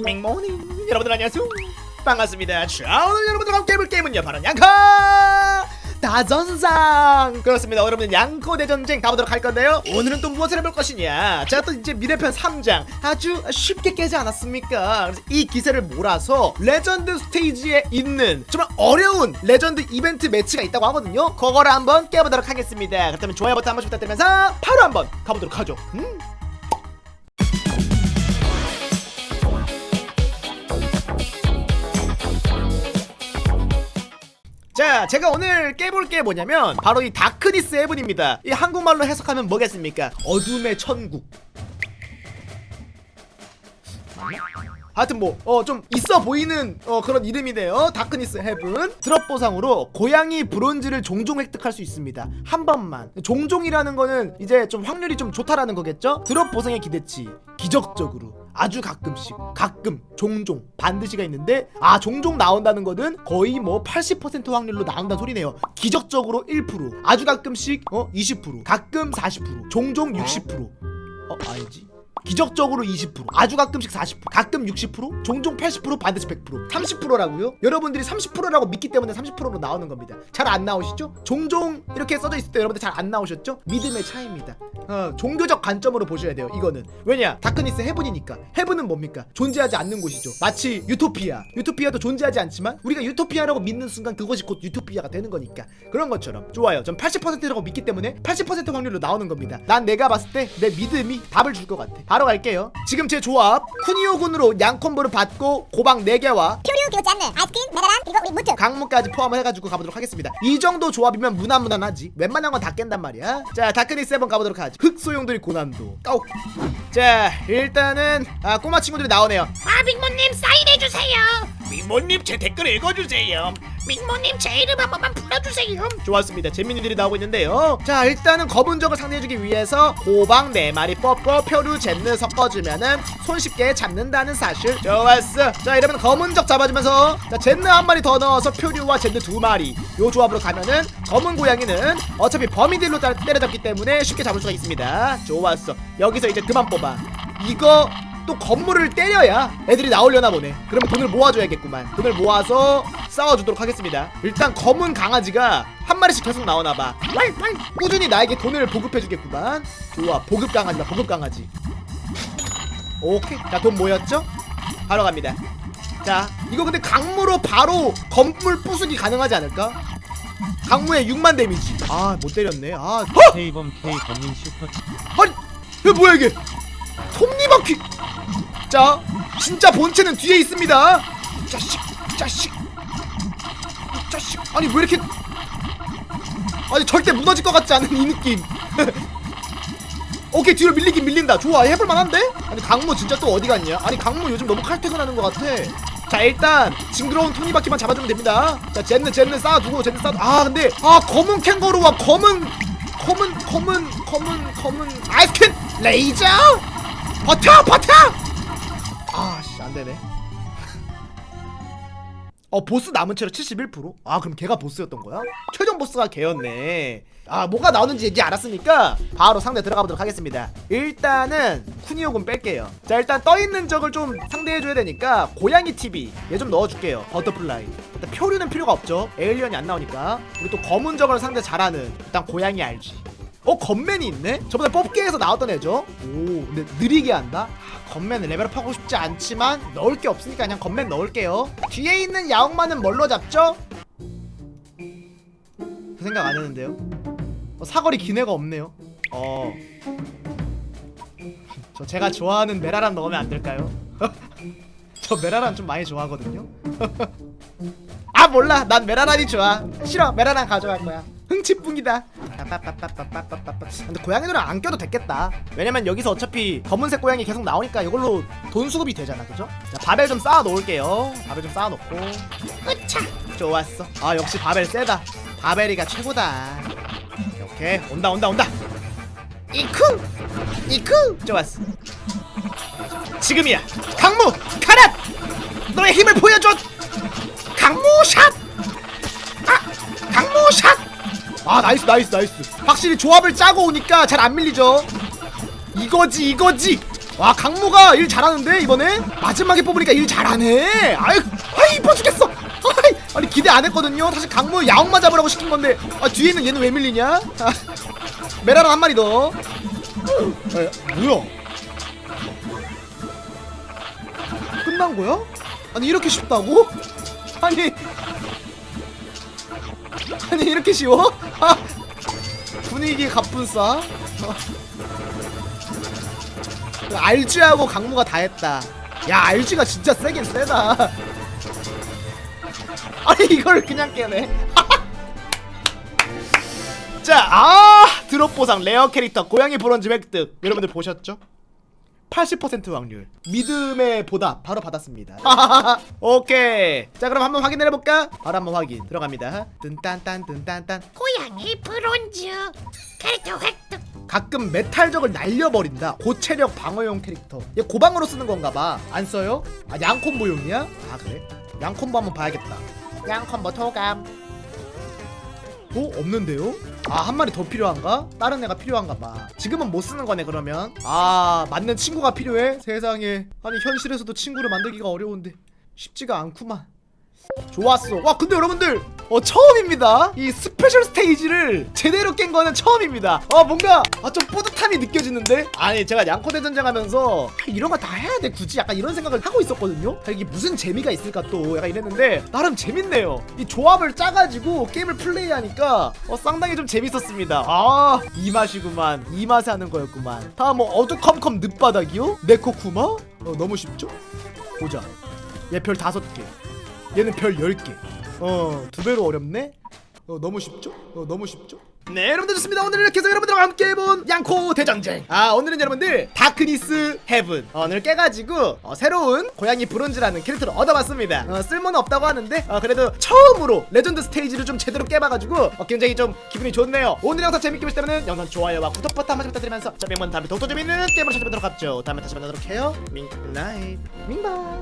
맹모닝 여러분들 안녕하세요. 반갑습니다. 자 오늘 여러분들과 함께 해볼 게임은요. 바로 양커 다전상! 그렇습니다. 여러분들 양코 대전쟁 가보도록 할 건데요. 오늘은 또 무엇을 해볼 것이냐? 제가 또 이제 미래편 3장. 아주 쉽게 깨지 않았습니까? 그래서 이 기세를 몰아서 레전드 스테이지에 있는 정말 어려운 레전드 이벤트 매치가 있다고 하거든요. 그거를 한번 깨보도록 하겠습니다. 그렇다면 좋아요 버튼 한 번씩 부탁드리면서 바로 한번 가보도록 하죠. 음? 자, 제가 오늘 깨볼 게 뭐냐면 바로 이 다크니스 헤븐입니다. 이 한국말로 해석하면 뭐겠습니까? 어둠의 천국. 하여튼 뭐 어 좀 있어 보이는 어 그런 이름이네요. 다크니스 헤븐. 드롭 보상으로 고양이 브론즈를 종종 획득할 수 있습니다. 한 번만. 종종이라는 거는 이제 좀 확률이 좀 좋다라는 거겠죠? 드롭 보상의 기대치 기적적으로 아주 가끔씩 가끔 종종 반드시가 있는데 아 종종 나온다는 거는 거의 뭐 80% 확률로 나온다는 소리네요. 기적적으로 1% 아주 가끔씩 어 20% 가끔 40% 종종 60%어 아니지 기적적으로 20% 아주 가끔씩 40% 가끔 60% 종종 80% 반드시 100% 30%라고요? 여러분들이 30%라고 믿기 때문에 30%로 나오는 겁니다. 잘 안 나오시죠? 종종 이렇게 써져 있을 때 여러분들 잘 안 나오셨죠? 믿음의 차이입니다. 어, 종교적 관점으로 보셔야 돼요 이거는. 왜냐? 다크니스 헤븐이니까. 헤븐은 뭡니까? 존재하지 않는 곳이죠. 마치 유토피아. 유토피아도 존재하지 않지만 우리가 유토피아라고 믿는 순간 그것이 곧 유토피아가 되는 거니까. 그런 것처럼. 좋아요. 전 80%라고 믿기 때문에 80% 확률로 나오는 겁니다. 난 내가 봤을 때 내 믿음이 답을 줄 것 같아 바로 갈게요 지금 제 조합 쿠니오 군으로 양콤보를 받고 고방 4개와 표류 그리고 잼느 아이스크림 메가란 그리고 우리 무트 강문까지 포함을 해가지고 가보도록 하겠습니다. 이 정도 조합이면 무난무난하지. 웬만한 건 다 깬단 말이야. 자, 다크니스 한번 가보도록 하지. 흑소용돌이 고난도. 까오. 자, 일단은 아, 꼬마 친구들이 나오네요. 아 빅모님 사인해주세요 미모님 제 댓글 읽어주세요. 빅모님 제 이름 한 번만 불러주세요 좋았습니다. 재민이들이 나오고 있는데요. 자, 일단은 검은 적을 상대해주기 위해서 호박 4마리 뽑고 표류 젠느 섞어주면은 손쉽게 잡는다는 사실. 좋았어. 자, 이러면 검은 적 잡아주면서 자, 젠느 한 마리 더 넣어서 표류와 젠느 두 마리. 요 조합으로 가면은 검은 고양이는 어차피 범인들로 따- 때려잡기 때문에 쉽게 잡을 수가 있습니다. 좋았어. 여기서 이제 그만 뽑아. 이거 또 건물을 때려야 애들이 나오려나 보네. 그러면 돈을 모아줘야겠구만. 돈을 모아서 싸워주도록 하겠습니다. 일단 검은 강아지가 한 마리씩 계속 나오나 봐. 왈왈 꾸준히 나에게 돈을 보급해주겠구만. 좋아, 보급 강아지다, 보급 강아지. 오케이, 자 돈 모였죠? 바로 갑니다. 자, 이거 근데 강무로 바로 건물 부수기 가능하지 않을까? 강무에 6만 데미지. 아, 못 때렸네. 아, 어! K범 K 범인 슈퍼 아니 이게 뭐야 이게 바퀴 자 진짜 본체는 뒤에 있습니다. 이 자식 이 자식. 이 자식. 아니 왜 이렇게. 아니 절대 무너질 것 같지 않은 이 느낌. 오케이 뒤로 밀리긴 밀린다. 좋아 해볼 만한데? 아니 강모 진짜 또 어디 갔냐? 아니 강모 요즘 너무 칼퇴근하는 것 같아. 자 일단 징그러운 토니바퀴만 잡아주면 됩니다. 자 젠느 젠느 쌓아두고 젠느 쌓아 아 근데 아 검은 캥거루와 검은 검은 검은 검은 검은 아이스크림 레이저 버텨 버텨! 아씨 안되네. 어 보스 남은 채로 71%? 아 그럼 걔가 보스였던 거야? 최종 보스가 걔였네. 아 뭐가 나오는지 이제 알았으니까 바로 상대 들어가 보도록 하겠습니다. 일단은 쿠니오군 뺄게요. 자 일단 떠있는 적을 좀 상대해줘야 되니까 고양이 TV 얘 좀 넣어줄게요. 버터플라이. 일단 표류는 필요가 없죠. 에일리언이 안 나오니까. 우리 또 검은 적을 상대 잘하는 일단 고양이 알지 어 건맨이 있네? 저번에 뽑기에서 나왔던 애죠? 오 근데 느리게 한다? 아, 건맨을 레벨업하고 싶지 않지만 넣을 게 없으니까 그냥 건맨 넣을게요 뒤에 있는 야옹마는 뭘로 잡죠? 그 생각 안 했는데요 어, 사거리 기내가 없네요 어... 저 제가 좋아하는 메라란 넣으면 안 될까요? 저 메라란 좀 많이 좋아하거든요 아 몰라 난 메라란이 좋아 싫어 메라란 가져갈 거야 흥칫뿡이다. 빠빠빠빠빠빠빠빠. 근데 고양이 노래 안 껴도 됐겠다. 왜냐면 여기서 어차피 검은색 고양이 계속 나오니까 이걸로 돈 수급이 되잖아 그죠? 자 바벨 좀 쌓아 놓을게요. 바벨 좀 쌓아 놓고. 으차! 좋았어. 아 역시 바벨 세다. 바벨이가 최고다. 오케이 온다 온다 온다. 이쿠! 이쿠! 좋았어. 지금이야. 강무! 카라 너의 힘을 보여줘! 강무 샷 아 나이스 나이스 나이스. 확실히 조합을 짜고 오니까 잘 안 밀리죠. 이거지 이거지. 와 강모가 일 잘하는데 이번에? 마지막에 뽑으니까 일 잘하네. 아이 아이 이뻐 죽겠어. 아이, 아니 기대 안 했거든요. 사실 강모 야옹마 잡으라고 시킨 건데. 아 뒤에 있는 얘는 왜 밀리냐? 아, 메라랑 한 마리 더. 에, 뭐야? 끝난 거야? 아니 이렇게 쉽다고? 아니. 아니 이렇게 쉬워? 아, 분위기 갑분싸 RG하고 강무가 다 했다. 야, RG가 진짜 세긴 세다. 아니, 이걸 그냥 깨네. 자, 아, 드롭 보상 레어 캐릭터 고양이 브론즈 획득. 여러분들 보셨죠? 80% 확률. 믿음의 보답 바로 받았습니다. 오케이. 자 그럼 한번 확인을 해볼까? 바로 한번 확인. 들어갑니다. 뜬딴딴 뜬딴딴. 고양이 브론즈. 캐릭터 획득. 가끔 메탈적을 날려버린다. 고체력 방어용 캐릭터. 얘 고방으로 쓰는 건가 봐. 안 써요? 아 양콤보용이야? 아 그래? 양콤보 한번 봐야겠다. 양콤보 토감 어? 없는데요? 아 한 마리 더 필요한가? 다른 애가 필요한가 봐 지금은 못 쓰는 거네 그러면 아 맞는 친구가 필요해? 세상에 아니 현실에서도 친구를 만들기가 어려운데 쉽지가 않구만 좋았어. 와 근데 여러분들 어 처음입니다. 이 스페셜 스테이지를 제대로 깬 거는 처음입니다. 어 뭔가 아, 좀 뿌듯함이 느껴지는데 아니 제가 양코 대 전쟁하면서 아, 이런 거 다 해야 돼 굳이 약간 이런 생각을 하고 있었거든요. 아, 이게 무슨 재미가 있을까 또 약간 이랬는데 나름 재밌네요. 이 조합을 짜가지고 게임을 플레이하니까 어, 상당히 좀 재밌었습니다. 아 이 맛이구만 이 맛에 하는 거였구만. 다음 뭐 어두컴컴 늦바닥이요? 네코쿠마? 어 너무 쉽죠? 보자. 얘 별 다섯 개. 얘는 별 10개 어 두 배로 어렵네? 어 너무 쉽죠? 어 너무 쉽죠? 네 여러분들 좋습니다. 오늘 이렇게 해서 여러분들과 함께 해본 양코 대전쟁. 아 오늘은 여러분들 다크니스 헤븐. 어, 오늘 깨가지고 어, 새로운 고양이 브론즈라는 캐릭터를 얻어봤습니다. 어, 쓸모는 없다고 하는데 어, 그래도 처음으로 레전드 스테이지를 좀 제대로 깨봐가지고 어, 굉장히 좀 기분이 좋네요. 오늘 영상 재밌게 보셨다면 영상 좋아요와 구독 버튼 한 번씩 부탁드리면서 저 맹번 다음에 더더 재밌는 게임을 찾아뵙도록 하죠. 다음에 다시 만나도록 해요. 밍라이 밍바